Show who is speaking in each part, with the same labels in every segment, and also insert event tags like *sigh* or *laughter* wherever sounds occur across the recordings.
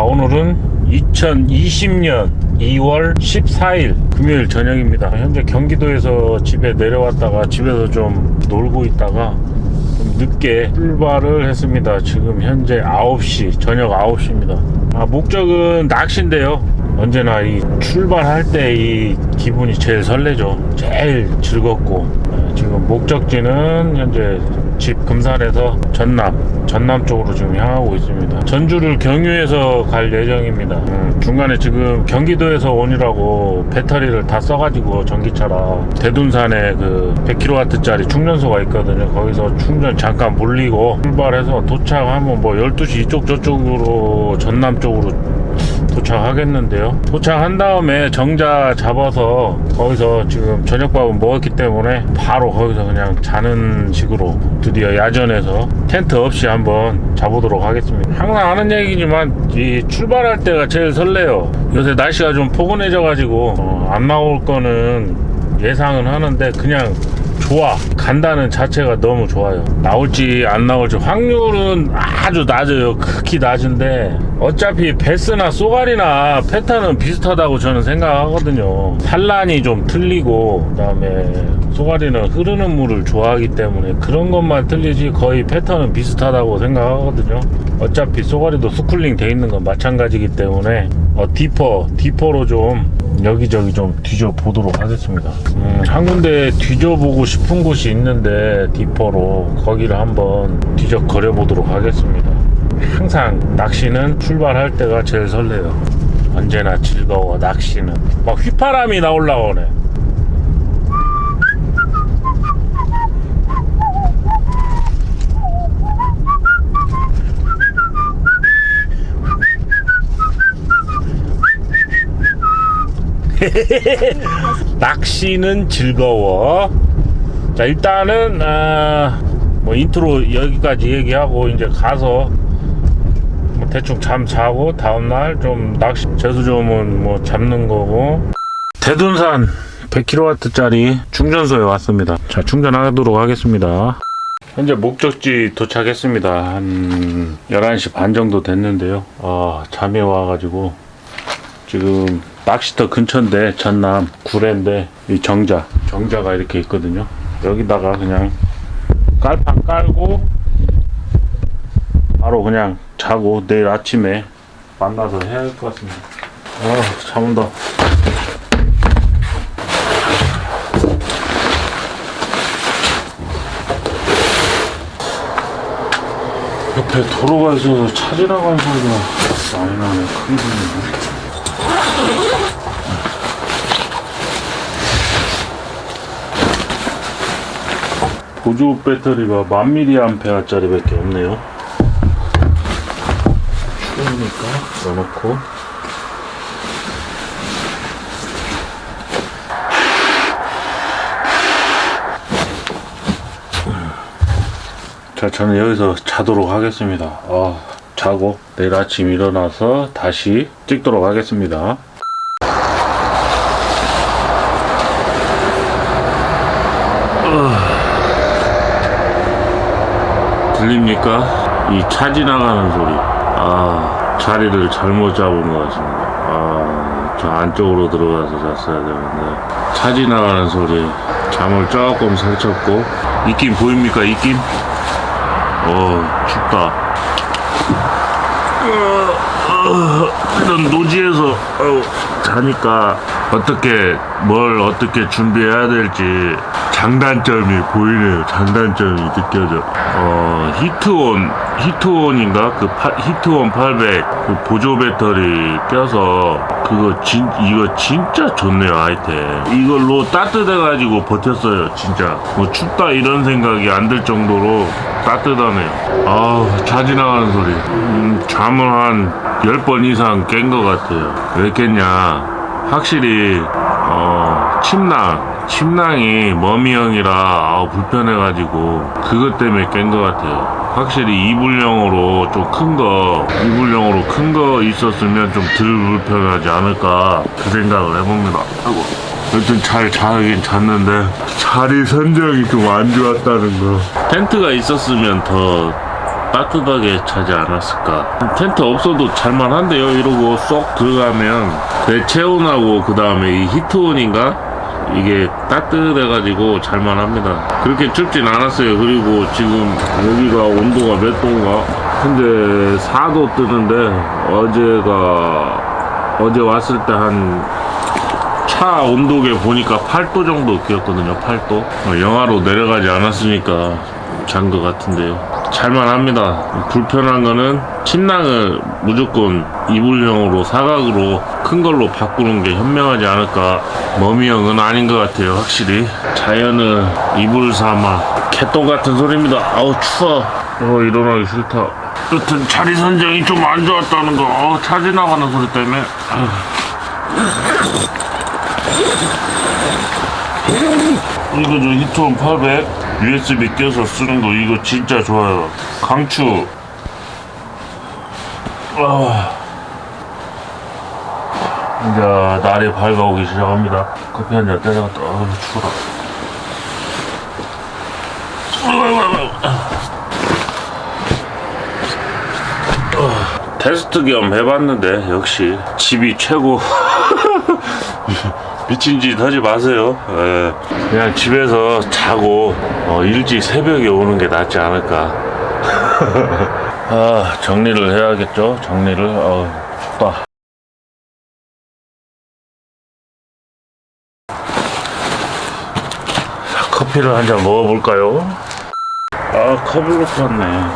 Speaker 1: 자, 오늘은 2020년 2월 14일 금요일 저녁입니다. 현재 경기도에서 집에 내려왔다가 집에서 좀 놀고 있다가 좀 늦게 출발을 했습니다. 지금 현재 9시, 저녁 9시입니다. 아, 목적은 낚시인데요. 언제나 이 출발할 때 이 기분이 제일 설레죠. 제일 즐겁고. 아, 지금 목적지는 현재 집 금산에서 전남, 전남 쪽으로 지금 향하고 있습니다. 전주를 경유해서 갈 예정입니다. 음, 중간에 지금 경기도에서 오니라고 배터리를 다 써가지고 전기차랑 대둔산에 그 100kW짜리 충전소가 있거든요. 거기서 충전 잠깐 몰리고 출발해서 도착하면 뭐 12시 이쪽 저쪽으로 전남 쪽으로 도착하겠는데요. 도착한 다음에 정자 잡아서 거기서 지금 저녁밥은 먹었기 때문에 바로 거기서 그냥 자는 식으로 드디어 야전에서 텐트 없이 한번 자보도록 하겠습니다. 항상 하는 얘기지만 이 출발할 때가 제일 설레요. 요새 날씨가 좀 포근해져 가지고 어, 안 나올 거는 예상은 하는데 그냥 좋아. 간다는 자체가 너무 좋아요. 나올지 안 나올지 확률은 아주 낮아요. 극히 낮은데 어차피 베스나 쏘가리나 패턴은 비슷하다고 저는 생각하거든요. 산란이 좀 틀리고 그 다음에 쏘가리는 흐르는 물을 좋아하기 때문에 그런 것만 틀리지 거의 패턴은 비슷하다고 생각하거든요. 어차피 쏘가리도 스쿨링 돼 있는 건 마찬가지기 때문에 어, 디퍼 디퍼로 좀 여기저기 좀 뒤져 보도록 하겠습니다. 음, 한 군데 뒤져보고 싶은 곳이 있는데 디퍼로 거기를 한번 뒤져 거려 보도록 하겠습니다. 항상 낚시는 출발할 때가 제일 설레요. 언제나 즐거워 낚시는. 막 휘파람이 나올라고 그 *laughs* 낚시는 즐거워. 자 일단은 아, 뭐 인트로 여기까지 얘기하고 이제 가서 뭐 대충 잠 자고 다음날 좀 낚시 좋으면 뭐 잡는 거고 대둔산 100kW짜리 충전소에 왔습니다. 자 충전하도록 하겠습니다. 현재 목적지 도착했습니다. 한 11시 반 정도 됐는데요. 아, 잠이 와가지고 지금 낚시터 근처인데 전남 구례인데 이 정자 정자가 이렇게 있거든요. 여기다가 그냥 깔판 깔고 바로 그냥 자고 내일 아침에 만나서 해야 할 것 같습니다. 아 잠온다. 옆에 도로가 있어서 차 지나가는 소리가 많이 나네. 큰 소리네 보조 배터리가 만 미리암페어짜리밖에 없네요. 추우니까 넣어놓고 자 저는 여기서 자도록 하겠습니다. 아, 자고 내일 아침 일어나서 다시 찍도록 하겠습니다. 들립니까? 이 차 지나가는 소리. 아, 자리를 잘못 잡은 것 같습니다. 아, 저 안쪽으로 들어가서 잤어야 되는데. 차 지나가는 소리. 잠을 조금 설쳤고. 입김 보입니까? 입김? 어, 춥다. 이런 노지에서 어, 자니까 어떻게 뭘 어떻게 준비해야 될지 장단점이 보이네요. 장단점이 느껴져. 어, 히트온 히트온인가 그 파- 히트온 800 그 보조 배터리 껴서 그거 진 이거 진짜 좋네요 아이템. 이걸로 따뜻해 가지고 버텼어요 진짜. 뭐 춥다 이런 생각이 안 들 정도로 따뜻하네요. 아우 차 지나가는 소리. 음, 잠을 한 10번 이상 깬 것 같아요. 왜 깼냐? 확실히 어 침낭 침낭이 머미형이라 불편해가지고 그것 때문에 깬 것 같아요. 확실히 이불형으로 좀 큰 거, 이불형으로 큰 거 있었으면 좀 덜 불편하지 않을까 그 생각을 해봅니다. 아이고. 여튼 잘 자긴 잤는데 자리 선정이 좀 안 좋았다는 거. 텐트가 있었으면 더 따뜻하게 차지 않았을까 텐트 없어도 잘만한데요 이러고 쏙 들어가면 대체온하고 그 다음에 이 히트온인가 이게 따뜻해가지고 잘만 합니다. 그렇게 춥진 않았어요. 그리고 지금 여기가 온도가 몇 도인가? 근데 4도 뜨는데 어제가 어제 왔을 때 한 차 온도계 보니까 8도 정도 기었거든요. 8도? 어, 영하로 내려가지 않았으니까 잔 것 같은데요 잘만 합니다. 불편한 거는 침낭을 무조건 이불형으로 사각으로 큰 걸로 바꾸는 게 현명하지 않을까. 머미형은 아닌 것 같아요 확실히. 자연은 이불 삼아 개똥 같은 소리입니다. 아우 추워. 어 일어나기 싫다. 여튼 자리 선정이 좀 안 좋았다는 거. 어, 차 지나가는 소리 때문에. 이거 저 히트온 800 USB 껴서 쓰는 거 이거 진짜 좋아요. 강추. 아. 이제 날이 밝아오기 시작합니다. 커피 한 잔 때려갔다 아 추워라. 어, 테스트 겸 해봤는데 역시 집이 최고 *laughs* 미친 짓 하지 마세요. 예. 그냥 집에서 자고 어, 일찍 새벽에 오는 게 낫지 않을까. *laughs* 아 정리를 해야겠죠. 정리를. 어, 춥다. 자, 커피를 한 잔 먹어볼까요? 아 컵을 놓고 왔네.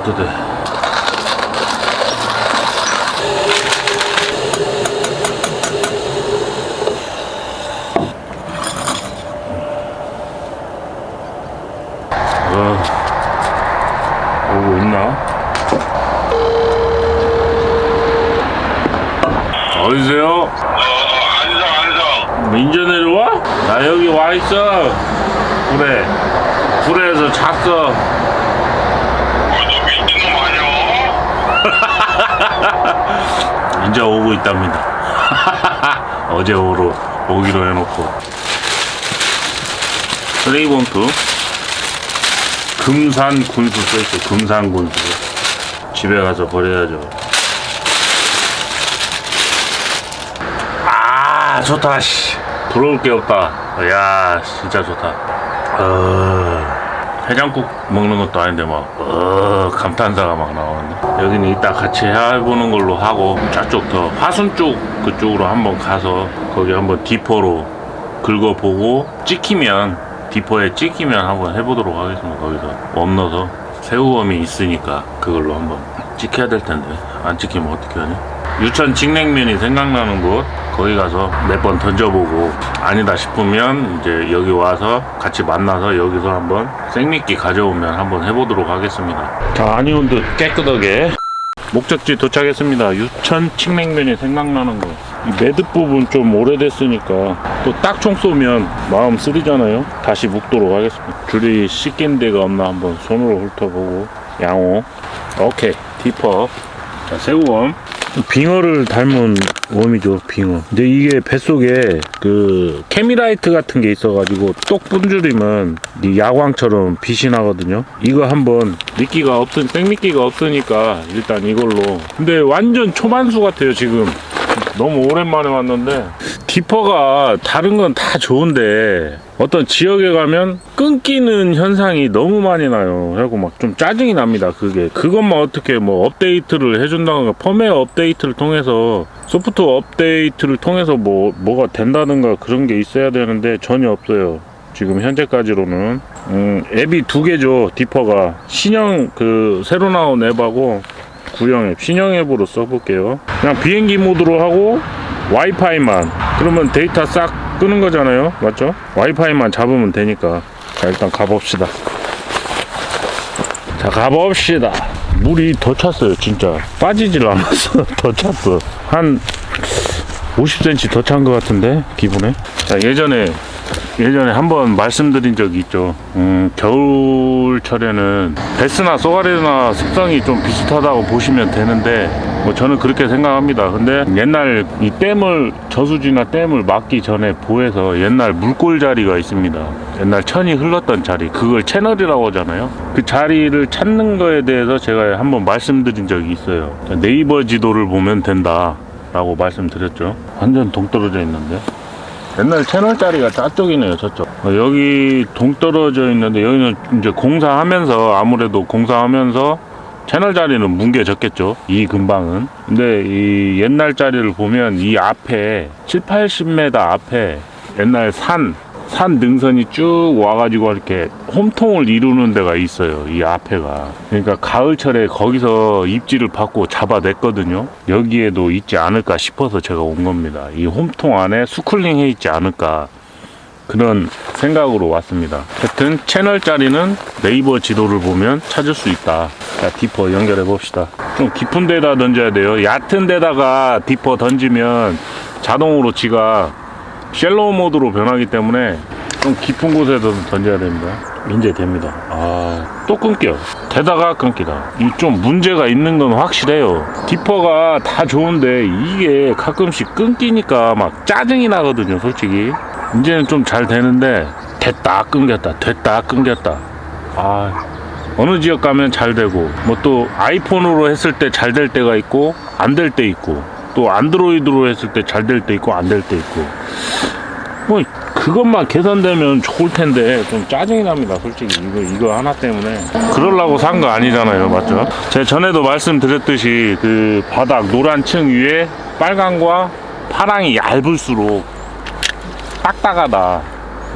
Speaker 1: 아 따뜻해. 아, 오고 있나? 어디세요?
Speaker 2: 앉아 앉아
Speaker 1: 민재 내려와? 나 여기 와 있어. 그래. 불에서 잤어.
Speaker 2: 너 미친놈 아니야?
Speaker 1: 이제 오고 있답니다. *laughs* 어제 오로 오기로 해놓고. 쓰레기 봉투. 금산 군수 써있어. 금산 군수. 집에 가서 버려야죠. 아, 좋다, 씨. 부러울 게 없다. 야, 진짜 좋다. 어, 해장국 먹는 것도 아닌데 막, 어, 감탄사가 막 나오는데. 여기는 이따 같이 해보는 걸로 하고, 저쪽 더 화순 쪽 그쪽으로 한번 가서, 거기 한번 디포로 긁어보고, 찍히면, 디포에 찍히면 한번 해보도록 하겠습니다. 거기서 웜 넣어서. 새우웜이 있으니까 그걸로 한번 찍혀야 될 텐데. 안 찍히면 어떻게 하냐? 유천 직냉면이 생각나는 곳 거기 가서 몇 번 던져보고 아니다 싶으면 이제 여기 와서 같이 만나서 여기서 한번 생미끼 가져오면 한번 해보도록 하겠습니다. 자 아니온드 깨끗하게. 목적지 도착했습니다. 유천 칡냉면이 생각나는 곳이 매듭 부분 좀 오래됐으니까 또 딱총 쏘면 마음 쓰리잖아요. 다시 묵도록 하겠습니다. 줄이 씻긴 데가 없나 한번 손으로 훑어보고. 양호. 오케이. 디퍼. 자 새우웜 빙어를 닮은 웜이죠 빙어. 근데 이게 뱃속에 그 케미라이트 같은 게 있어가지고 똑이 야광처럼 빛이 나거든요. 이거 한번 미끼가 없으 생미끼가 없으니까 일단 이걸로. 근데 완전 초반수 같아요 지금 너무 오랜만에 왔는데 디퍼가 다른 건 다 좋은데 어떤 지역에 가면 끊기는 현상이 너무 많이 나요. 그래고 막 좀 짜증이 납니다. 그게 그것만 어떻게 뭐 업데이트를 해준다던가 펌웨어 업데이트를 통해서 소프트웨어 업데이트를 통해서 뭐 뭐가 된다든가 그런 게 있어야 되는데 전혀 없어요. 지금 현재까지로는 음, 앱이 두 개죠. 디퍼가 신형 그 새로 나온 앱하고 구형 앱, 신형 앱으로 써볼게요. 그냥 비행기 모드로 하고 와이파이만. 그러면 데이터 싹 끄는 거잖아요. 맞죠? 와이파이만 잡으면 되니까. 자 일단 가봅시다. 자 가봅시다. 물이 더 찼어요 진짜. 빠지질 않았어 *laughs* 더 찼어. 한 50cm 더 찬 것 같은데 기분에? 자 예전에 예전에 한번 말씀드린 적이 있죠. 음, 겨울철에는 베스나 쏘가리나 습성이 좀 비슷하다고 보시면 되는데 뭐 저는 그렇게 생각합니다. 근데 옛날 이 댐을 저수지나 댐을 막기 전에 보에서 옛날 물골 자리가 있습니다. 옛날 천이 흘렀던 자리 그걸 채널이라고 하잖아요. 그 자리를 찾는 거에 대해서 제가 한번 말씀드린 적이 있어요. 네이버 지도를 보면 된다라고 말씀드렸죠. 완전 동떨어져 있는데. 옛날 채널 자리가 저쪽이네요, 저쪽. 어, 여기 동떨어져 있는데 여기는 이제 공사하면서 아무래도 공사하면서 채널 자리는 뭉개졌겠죠. 이 근방은. 근데 이 옛날 자리를 보면 이 앞에 7, 80m 앞에 옛날 산, 산 능선이 쭉 와가지고 이렇게 홈통을 이루는 데가 있어요. 이 앞에가. 그러니까 가을철에 거기서 입지를 받고 잡아냈거든요. 여기에도 있지 않을까 싶어서 제가 온 겁니다. 이 홈통 안에 수쿨링 해 있지 않을까. 그런 생각으로 왔습니다. 하여튼 채널 자리는 네이버 지도를 보면 찾을 수 있다. 자, 디퍼 연결해 봅시다. 좀 깊은 데다 던져야 돼요. 얕은 데다가 디퍼 던지면 자동으로 지가 쉘로우 모드로 변하기 때문에 좀 깊은 곳에서 던져야 됩니다. 이제 됩니다. 아, 또 끊겨. 되다가 끊기다. 이 좀 문제가 있는 건 확실해요. 디퍼가 다 좋은데 이게 가끔씩 끊기니까 막 짜증이 나거든요, 솔직히. 이제는 좀 잘 되는데 됐다 끊겼다 됐다 끊겼다 아 어느 지역 가면 잘 되고 뭐 또 아이폰으로 했을 때 잘 될 때가 있고 안 될 때 있고 또 안드로이드로 했을 때 잘 될 때 있고 안 될 때 있고 뭐 그것만 개선되면 좋을 텐데 좀 짜증이 납니다 솔직히. 이거 이거 하나 때문에. 그러려고 산 거 아니잖아요 맞죠? 제가 전에도 말씀드렸듯이 그 바닥 노란 층 위에 빨강과 파랑이 얇을수록 딱딱하다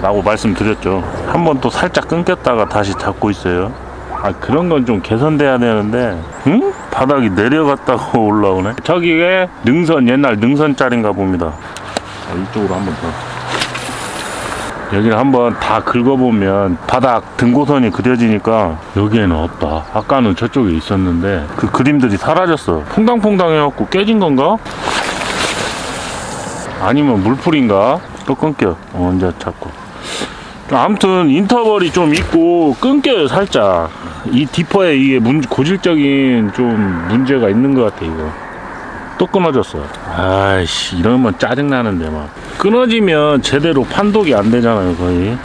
Speaker 1: 라고 말씀드렸죠. 한 번 또 살짝 끊겼다가 다시 잡고 있어요. 아 그런 건 좀 개선돼야 되는데 응? 바닥이 내려갔다가 *laughs* 올라오네. 저기 에 능선 옛날 능선 짜리인가 봅니다 자, 이쪽으로 한 번 더 여기를 한번 다 긁어보면 바닥 등고선이 그려지니까 여기에는 없다 아까는 저쪽에 있었는데 그 그림들이 사라졌어 퐁당퐁당 해갖고 깨진 건가? 아니면 물풀인가? 또 끊겨. 어, 언제 잡고. 아무튼 인터벌이 좀 있고 끊겨요 살짝. 이 디퍼에 이게 문, 고질적인 좀 문제가 있는 것 같아 이거. 또 끊어졌어. 아이씨 이러면 짜증 나는데 막 끊어지면 제대로 판독이 안 되잖아요 거의.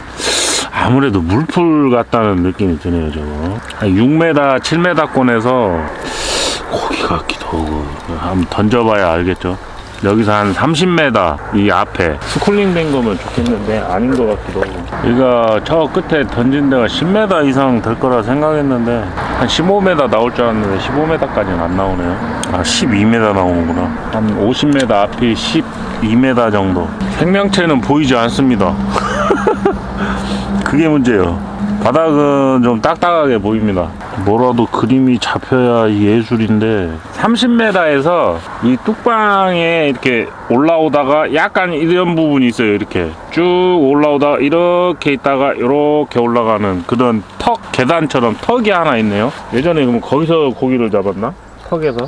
Speaker 1: 아무래도 물풀 같다는 느낌이 드네요 저거. 한 6m, 7m권에서 고기 같기도 하고 한번 던져봐야 알겠죠. 여기서 한 30m 이 앞에. 스쿨링 된 거면 좋겠는데 아닌 것 같기도 하고. 여기가 저 끝에 던진 데가 10m 이상 될 거라 생각했는데 한 15m 나올 줄 알았는데 15m까지는 안 나오네요. 아 12m 나오는구나. 한 50m 앞이 12m 정도. 생명체는 보이지 않습니다. *laughs* 그게 문제예요 바닥은 좀 딱딱하게 보입니다. 뭐라도 그림이 잡혀야 예술인데 30m에서 이 뚝방에 이렇게 올라오다가 약간 이런 부분이 있어요. 이렇게 쭉 올라오다가 이렇게 있다가 이렇게 올라가는 그런 턱 계단처럼 턱이 하나 있네요. 예전에 그럼 거기서 고기를 잡았나? 턱에서?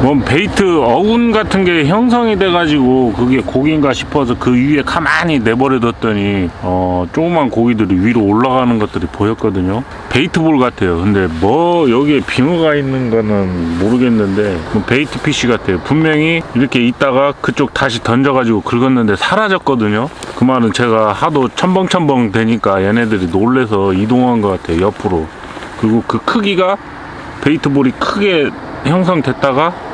Speaker 1: 뭐 베이트 어군 같은 게 형성이 돼가지고 그게 고기인가 싶어서 그 위에 가만히 내버려뒀더니 어 조그만 고기들이 위로 올라가는 것들이 보였거든요. 베이트볼 같아요. 근데 뭐 여기에 빙어가 있는 거는 모르겠는데 뭐 베이트 피쉬 같아요. 분명히 이렇게 있다가 그쪽 다시 던져가지고 긁었는데 사라졌거든요. 그 말은 제가 하도 첨벙첨벙 되니까 얘네들이 놀래서 이동한 것 같아요 옆으로. 그리고 그 크기가 베이트볼이 크게 형성됐다가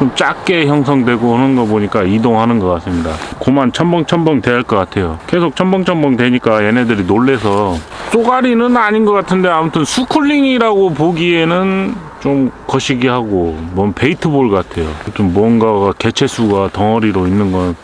Speaker 1: 좀 작게 형성되고 하는 거 보니까 이동하는 것 같습니다. 고만 첨벙첨벙 될것 같아요. 계속 첨벙첨벙 되니까 얘네들이 놀래서 쏘가리는 아닌 것 같은데 아무튼 수쿨링이라고 보기에는 좀 거시기하고 뭔 베이트볼 같아요. 좀 뭔가가 개체수가 덩어리로 있는 건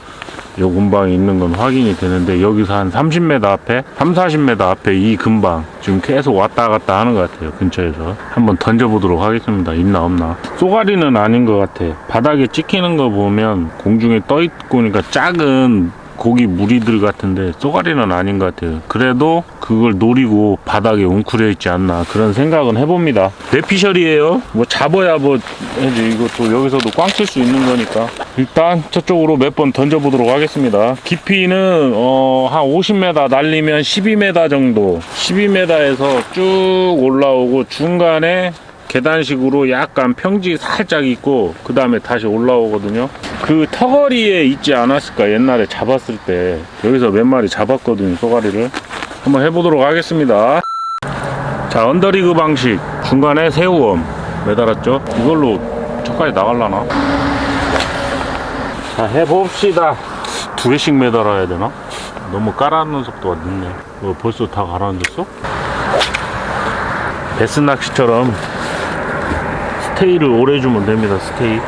Speaker 1: 요 근방에 있는 건 확인이 되는데 여기서 한 30m 앞에 3, 40m 앞에 이 근방 지금 계속 왔다 갔다 하는 것 같아요 근처에서. 한번 던져보도록 하겠습니다. 있나 없나. 쏘가리는 아닌 것 같아. 바닥에 찍히는 거 보면 공중에 떠 있고 그러니까 작은 고기 무리들 같은데 쏘가리는 아닌 것 같아요. 그래도 그걸 노리고 바닥에 웅크려 있지 않나 그런 생각은 해봅니다. 내피셜이에요. 뭐 잡아야 뭐 해지 이것도 여기서도 꽝 칠 수 있는 거니까 일단 저쪽으로 몇 번 던져보도록 하겠습니다. 깊이는 어, 한 50m 날리면 12m 정도 12m에서 쭉 올라오고 중간에 계단식으로 약간 평지 살짝 있고 그 다음에 다시 올라오거든요. 그 턱걸이에 있지 않았을까? 옛날에 잡았을 때. 여기서 몇 마리 잡았거든요 쏘가리를. 한번 해보도록 하겠습니다. 자 언더리그 방식. 중간에 새우엄 매달았죠? 이걸로 저까지 나갈라나? 자 해봅시다. 두 개씩 매달아야 되나? 너무 깔아놓는 속도가 늦네. 뭐 벌써 다 가라앉았어? 베스 낚시처럼 스테이를 오래 주면 됩니다 스테이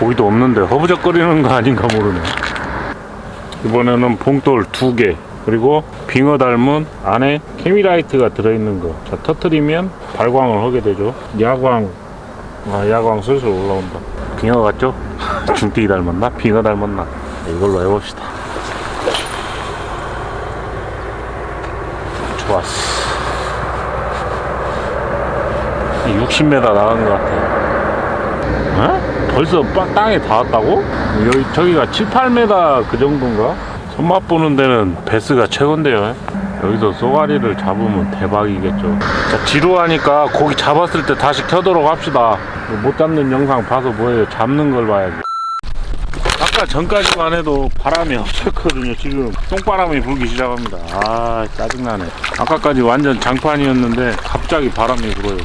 Speaker 1: 고기도 없는데 허브적거리는 거 아닌가 모르네 이번에는 봉돌 두 개 그리고 빙어 닮은 안에 케미라이트가 들어있는 거 자, 터트리면 발광을 하게 되죠 야광 아 야광 슬슬 올라온다 빙어 같죠? *laughs* 중띠기 닮았나? 빙어 닮았나? 이걸로 해봅시다 좋았어. 60m 나간 것 같아. 어? 벌써 빠- 땅에 닿았다고? 여기 저기가 7, 8m 그 정도인가? 손맛 보는 데는 베스가 최고인데요. 여기서 쏘가리를 잡으면 대박이겠죠. 자 지루하니까 고기 잡았을 때 다시 켜도록 합시다. 못 잡는 영상 봐서 뭐예요? 잡는 걸 봐야지 아까 전까지만 해도 바람이 없었거든요. 지금 똥바람이 불기 시작합니다. 아 짜증나네. 아까까지 완전 장판이었는데 갑자기 바람이 불어요.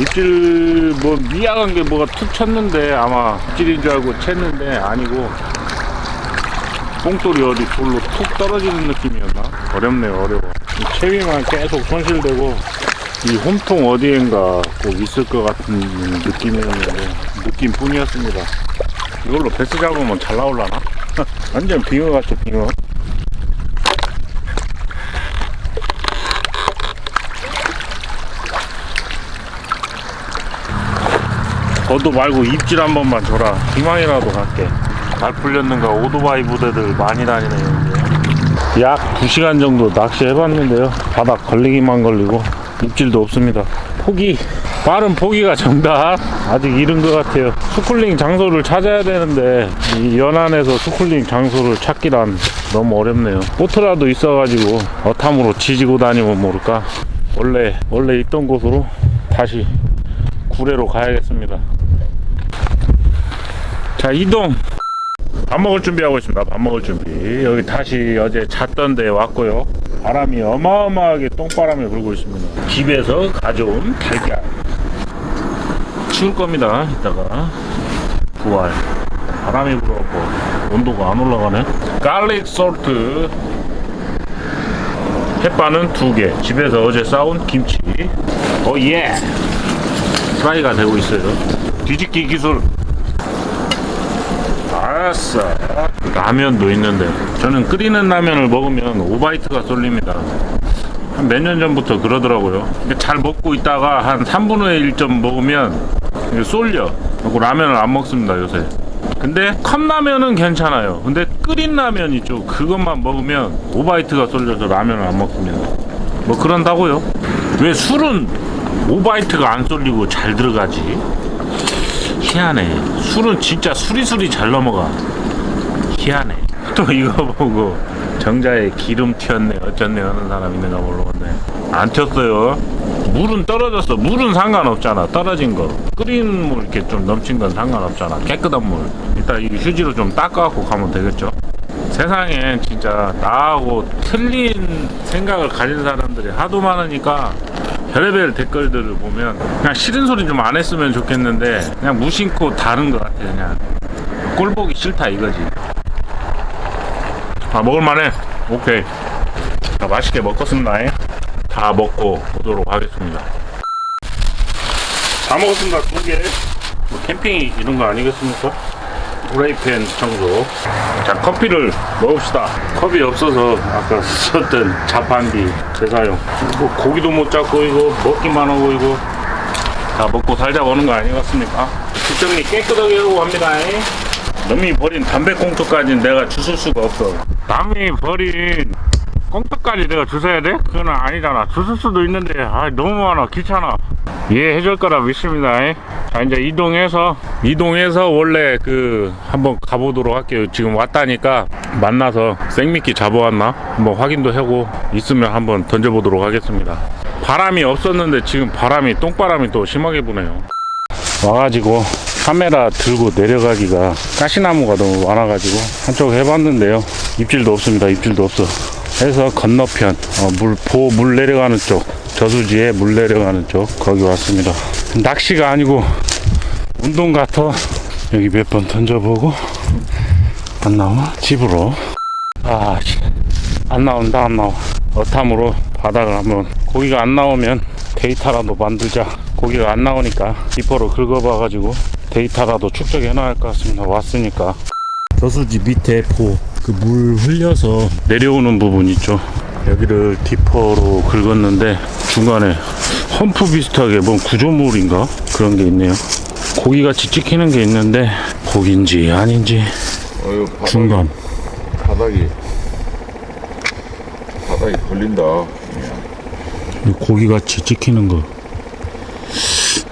Speaker 1: 입질 뭐 미약한 게 뭐가 툭 쳤는데 아마 입질인 줄 알고 챘는데 아니고 뽕돌이 어디 돌로 툭 떨어지는 느낌이었나? 어렵네요 어려워. 이 채비만 계속 손실되고 이 홈통 어디엔가 꼭 있을 것 같은 느낌이었는데 느낌뿐이었습니다. 이걸로 베스 잡으면 잘 나올라나? *laughs* 완전 빙어 같죠 빙어. 거도 말고 입질 한 번만 줘라. 희망이라도 갈게. 잘 풀렸는가 오토바이 부대들 많이 다니네요 이제. 약 2시간 정도 낚시 해봤는데요. 바닥 걸리기만 걸리고 입질도 없습니다. 포기 빠른 포기가 정답 아직 이른 것 같아요 스쿨링 장소를 찾아야 되는데 이 연안에서 스쿨링 장소를 찾기란 너무 어렵네요 보트라도 있어가지고 어탐으로 지지고 다니면 모를까 원래 원래 있던 곳으로 다시 구례로 가야겠습니다 자 이동 밥 먹을 준비하고 있습니다. 밥 먹을 준비. 여기 다시 어제 잤던 데 왔고요. 바람이 어마어마하게 똥바람이 불고 있습니다. 집에서 가져온 달걀. 치울 겁니다. 이따가. 부활. 바람이 불어갖고 온도가 안 올라가네. 갈릭 솔트. 햇반은 두 개. 집에서 어제 싸온 김치. 오 예. 프라이가 되고 있어요. 뒤집기 기술. 알았어. 라면도 있는데 저는 끓이는 라면을 먹으면 오바이트가 쏠립니다. 한 몇 년 전부터 그러더라고요. 잘 먹고 있다가 한 3분의 1점 먹으면 이게 쏠려. 그리고 라면을 안 먹습니다 요새. 근데 컵라면은 괜찮아요. 근데 끓인 라면 있죠. 그것만 먹으면 오바이트가 쏠려서 라면을 안 먹습니다. 뭐 그런다고요. 왜 술은 오바이트가 안 쏠리고 잘 들어가지? 희한해. 술은 진짜 수리수리 잘 넘어가. 희한해. *laughs* 또 이거 보고 정자에 기름 튀었네 어쩌네 하는 사람 있는가 모르겠네. 안 튀었어요. 물은 떨어졌어. 물은 상관없잖아. 떨어진 거. 끓인 물 이렇게 좀 넘친 건 상관없잖아. 깨끗한 물. 일단 이 휴지로 좀 닦아갖고 가면 되겠죠. 세상엔 진짜 나하고 틀린 생각을 가진 사람들이 하도 많으니까 별의별 댓글들을 보면 그냥 싫은 소리 좀 안 했으면 좋겠는데 그냥 무심코 다른 것 같아 그냥 꼴 보기 싫다 이거지 아 먹을만해 오케이 자, 맛있게 먹겠습니다 다 먹고 오도록 하겠습니다 다 먹었습니다 두 개 뭐 캠핑 이런 거 아니겠습니까? 프라이팬 청소 자 커피를 먹읍시다 컵이 없어서 아까 썼던 자판기 재사용 뭐 고기도 못 잡고 이거 먹기만 하고 이거 다 먹고 살자고 하는 거 아니겠습니까 뒷정리 깨끗하게 하고 갑니다. 남이 버린 담배꽁초까지는 내가 주술 수가 없어. 남이 버린 꽁초까지 내가 주워야 돼? 그건 아니잖아. 주술 수도 있는데, 아, 너무 많아. 귀찮아. 이해해줄 거라 믿습니다. 자, 이제 이동해서, 이동해서 원래 그, 한번 가보도록 할게요. 지금 왔다니까 만나서 생미끼 잡아왔나? 한번 확인도 하고, 있으면 한번 던져보도록 하겠습니다. 바람이 없었는데 지금 바람이, 똥바람이 또 심하게 부네요. 와가지고 카메라 들고 내려가기가 가시나무가 너무 많아가지고 한쪽 해봤는데요 입질도 없습니다 입질도 없어 해서 건너편 어, 물, 보 물 내려가는 쪽 저수지에 물 내려가는 쪽 거기 왔습니다. 낚시가 아니고 운동 같아. 여기 몇 번 던져보고 안 나오면 집으로. 아 안 나온다 안 나와. 어탐으로 바닥을 한번 고기가 안 나오면 데이터라도 만들자. 고기가 안 나오니까 디퍼로 긁어봐 가지고 데이터라도 축적해 놔야 할 것 같습니다. 왔으니까. 저수지 밑에 보 그 물 흘려서 내려오는 부분 있죠. 여기를 디퍼로 긁었는데 중간에 험프 비슷하게 뭔 구조물인가? 그런 게 있네요. 고기같이 찍히는 게 있는데 고기인지 아닌지
Speaker 3: 어휴, 바닥이,
Speaker 1: 중간.
Speaker 3: 바닥이 바닥이 걸린다.
Speaker 1: 고기같이 찍히는 거.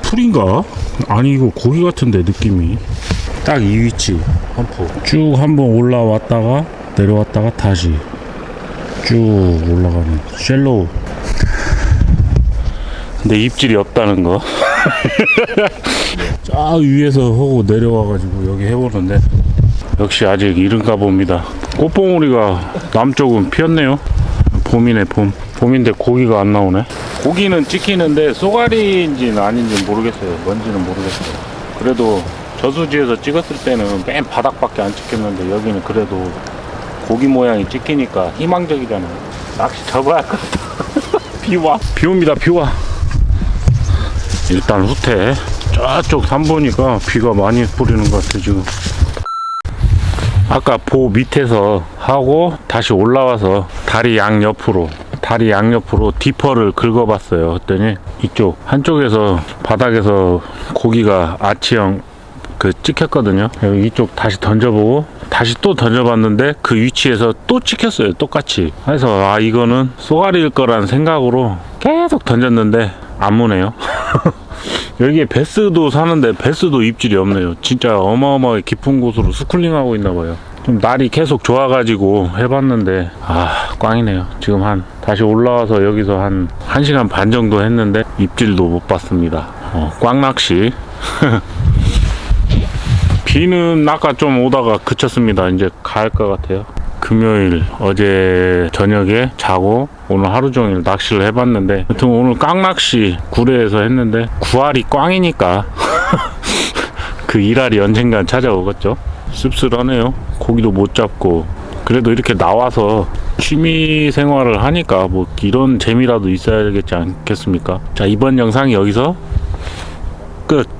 Speaker 1: 풀인가? 아니 이거 고기 같은데 느낌이 딱 이 위치 험프 쭉 한번 올라왔다가 내려왔다가 다시 쭉 올라가는 쉘로우 근데 입질이 없다는 거. *laughs* 저 위에서 하고 내려와가지고 여기 해보는데 역시 아직 이른가 봅니다. 꽃봉오리가 남쪽은 피었네요. 봄이네 봄. 봄인데 고기가 안 나오네. 고기는 찍히는데 쏘가리인지는 아닌지 모르겠어요. 뭔지는 모르겠어요. 그래도 저수지에서 찍었을 때는 맨 바닥밖에 안 찍혔는데 여기는 그래도 고기 모양이 찍히니까 희망적이잖아요. 낚시 접어야 할 것 같아. *laughs* 비 와. 비 옵니다. 비 와. 일단 후퇴. 저쪽 산 보니까 비가 많이 뿌리는 것 같아 지금. 아까 보 밑에서 하고 다시 올라와서 다리 양옆으로 다리 양옆으로 디퍼를 긁어봤어요. 그랬더니 이쪽 한쪽에서 바닥에서 고기가 아치형 그 찍혔거든요. 이쪽 다시 던져보고 다시 또 던져봤는데 그 위치에서 또 찍혔어요. 똑같이. 그래서 아 이거는 쏘가리일 거란 생각으로 계속 던졌는데 안 무네요. *laughs* 여기에 베스도 사는데 베스도 입질이 없네요. 진짜 어마어마하게 깊은 곳으로 스쿨링하고 있나 봐요. 좀 날이 계속 좋아가지고 해봤는데 아 꽝이네요. 지금 한 다시 올라와서 여기서 한 1시간 반 정도 했는데 입질도 못 봤습니다. 어, 꽝 낚시. *laughs* 비는 아까 좀 오다가 그쳤습니다. 이제 갈 것 같아요. 금요일 어제 저녁에 자고 오늘 하루 종일 낚시를 해봤는데 여튼 오늘 깡낚시 구례에서 했는데 구알이 꽝이니까 *laughs* 그 일알이 언젠간 찾아오겠죠 씁쓸하네요 고기도 못 잡고 그래도 이렇게 나와서 취미 생활을 하니까 뭐 이런 재미라도 있어야겠지 않겠습니까 자 이번 영상 여기서 끝